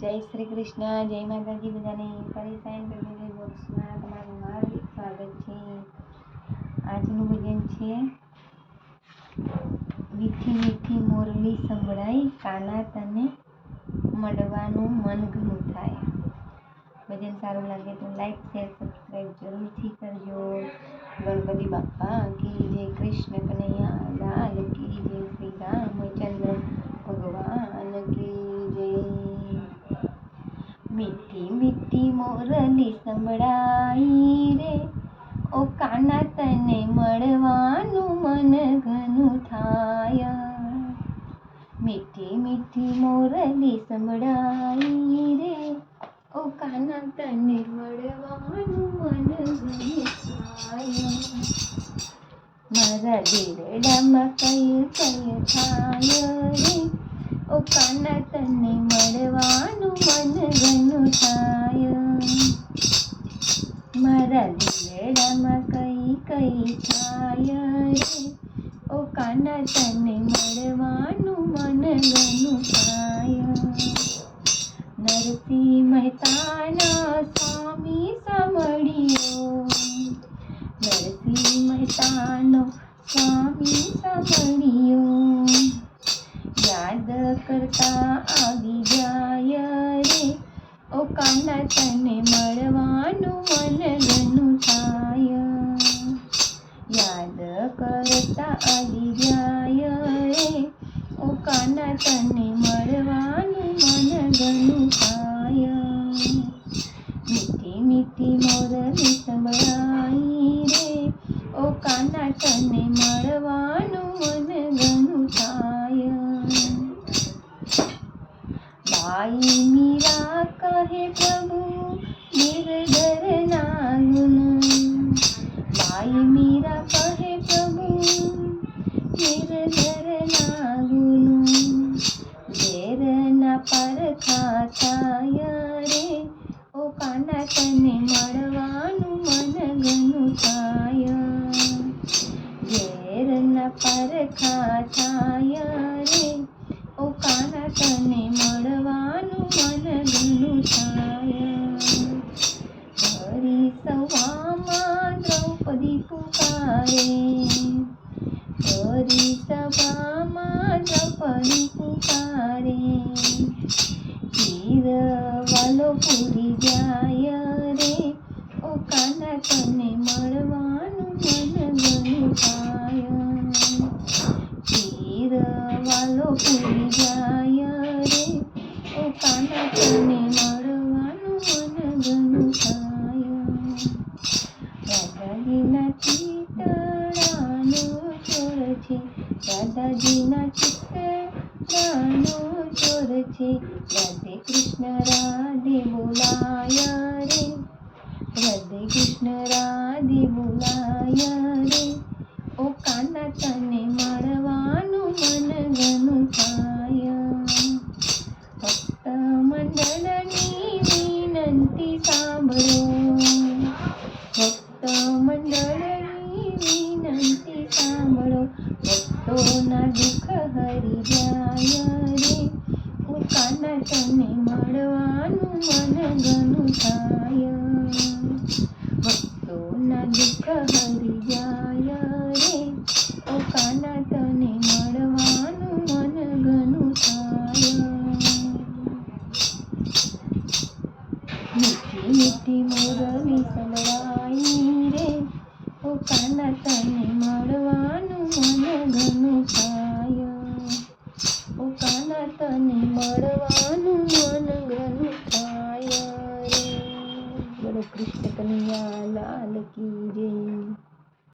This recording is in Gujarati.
જય શ્રી કૃષ્ણ જય માતાજી બધાને ફરી સાયન ફેમિલી બોક્સમાં તમારું હાર્દિક સ્વાગત છે આજનું ભજન છે, મીઠી મીઠી મોરલી સંભળાઈ કાના તને મળવાનું મન ઘણું થાય. ભજન સારું લાગે તો લાઈક, શેર, સબસ્ક્રાઈબ જરૂરથી કરજો. ગણપતિ બાપા કી જય કૃષ્ણ કનૈયા લાલ કી જય શ્રી રામચંદ્ર ભગવાન કી જય મીઠી મીઠી મોરલી સંભળાઈ રે. ઓ કાના તને મળવાનું મન ઘનું થાય. મીઠી મીઠી મોરલી સંભળાઈ રે. ઓ કાના તને મળવાનું મન ઘણું થાય. મારા દિલડામાં કયું કયું થાય રે. ઓ કાના તને મળવાનું મન ઘનું થાય. મારા દિલડામાં કઈ કઈ થાય રે? ઓ કાના તને મળવાનું મન ઘણું થાય. નરસિંહ મહેતાના સ્વામી સાંભળ્યો. નરસિંહ મહેતાનો સ્વામી સાંભળ્યો. યાદ કરતા આવી જાય ઓ તને મળવાનું ઘણું થાય. યાદ કરતા આવી જાય ઓ કાના તને મળવાનું મન ઘણું થાય. કહે પ્રભુ નિર્ધર ના ગુણ માય મીરા કહે પ્રભુ નિર્ધર ના ગુણ ઝેર ના પરખા થાય રે, ઓ કાના તને મળવાનું મન ઘણું થાય ઝેર ના પરખા થાય પુકારે હરી સભામાં દ્રૌપદી પુકારે. તીર વાલો પૂરી જાય રે. ઓ કાના તને મળવાનું મન ઘણું થાય. તીર વાલો પૂરી જાય રે. ઓ કાના તને છે? રાધાજીના ચિતડાનો ચોર છે. રાધે કૃષ્ણ, રાધે બોલાયા રે. રાધે કૃષ્ણ, રાધે બોલાયા રે. ઓ કાના તને મળવાનું મન ઘણું થાય. ભક્ત મંડળની વિનંતી સાંભળો. દુઃખ જાય રે પોતાના તને મળવાનું મન ગનું થાય ભક્તોના દુઃખ હરી જાય રે પોતાના તને મીઠી મીઠી મોરલી સંભળાઈ રે. કાના તને મળવાનું મન મળવાનું મન ઘણું થાય. રે બોલો કૃષ્ણ કનૈયા લાલ કી જય.